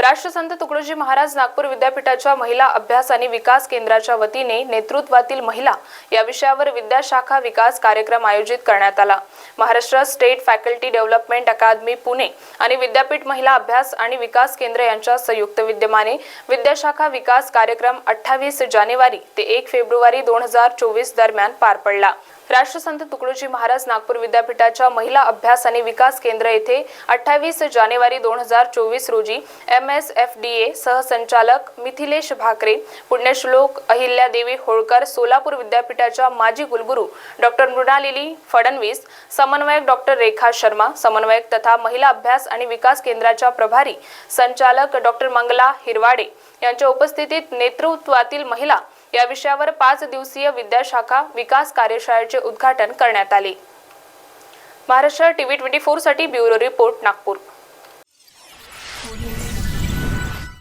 राष्ट्रसंत तुकडोजी महाराज नागपूर विद्यापीठाच्या महिला अभ्यास आणि विकास केंद्राच्या वतीने नेतृत्वातील महिला या विषयावर विद्याशाखा विकास कार्यक्रम आयोजित करण्यात आला. Maharashtra state faculty development academy Pune आणि विद्यापीठ महिला अभ्यास आणि विकास केंद्र यांच्या संयुक्त विद्यमाने विद्याशाखा विकास कार्यक्रम अठ्ठावीस जानेवारी ते एक फेब्रुवारी दोन हजार चोवीस दरम्यान पार पडला. राष्ट्रसंत तुकडोजी महाराज नागपूर विद्यापीठाच्या महिला अभ्यास आणि विकास केंद्र येथे अठ्ठावीस जानेवारी दोन हजार चोवीस रोजी M S F D A सहसंचालक मिथिलेश भाकरे पुण्यश्लोक अहिल्यादेवी होळकर सोलापूर विद्यापीठाच्या माजी कुलगुरू डॉक्टर मृणालिनी फडणवीस समन्वयक डॉक्टर रेखा शर्मा समन्वयक तथा महिला अभ्यास आणि विकास केंद्राच्या प्रभारी संचालक डॉक्टर मंगला हिरवाडे यांच्या उपस्थितीत नेतृत्वातील महिला या विषयावर पाच दिवसीय विद्याशाखा विकास कार्यशाळेचे उद्घाटन करण्यात आले. महाराष्ट्र टीव्ही ट्वेंटी फोरसाठी ब्युरो रिपोर्ट नागपूर.